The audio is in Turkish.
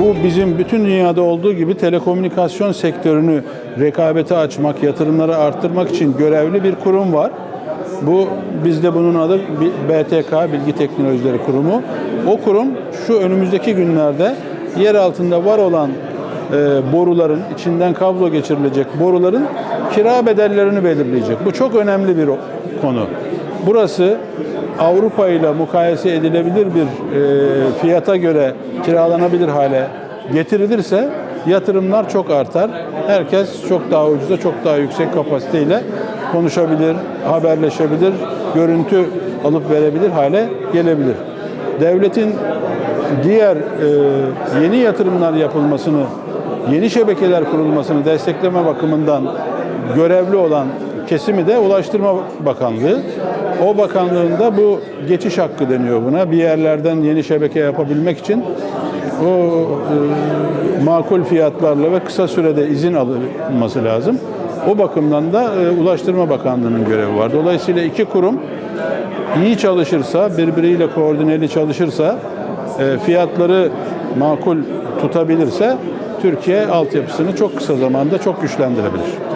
Bu bizim bütün dünyada olduğu gibi telekomünikasyon sektörünü rekabete açmak, yatırımları arttırmak için görevli bir kurum var. Bu bizde bunun adı BTK Bilgi Teknolojileri Kurumu. O kurum şu önümüzdeki günlerde yer altında var olan e, boruların içinden kablo geçirilecek boruların kira bedellerini belirleyecek. Bu çok önemli bir konu. Burası Avrupa ile mukayese edilebilir bir e, fiyata göre kiralanabilir hale getirilirse yatırımlar çok artar. Herkes çok daha ucuza, çok daha yüksek kapasiteyle konuşabilir, haberleşebilir, görüntü alıp verebilir hale gelebilir. Devletin diğer e, yeni yatırımlar yapılmasını, yeni şebekeler kurulmasını destekleme bakımından görevli olan kesimi de Ulaştırma Bakanlığı. O bakanlığında bu geçiş hakkı deniyor buna. Bir yerlerden yeni şebeke yapabilmek için o e, makul fiyatlarla ve kısa sürede izin alınması lazım. O bakımdan da e, Ulaştırma Bakanlığı'nın görevi var. Dolayısıyla iki kurum iyi çalışırsa, birbiriyle koordineli çalışırsa, e, fiyatları makul tutabilirse Türkiye altyapısını çok kısa zamanda çok güçlendirebilir.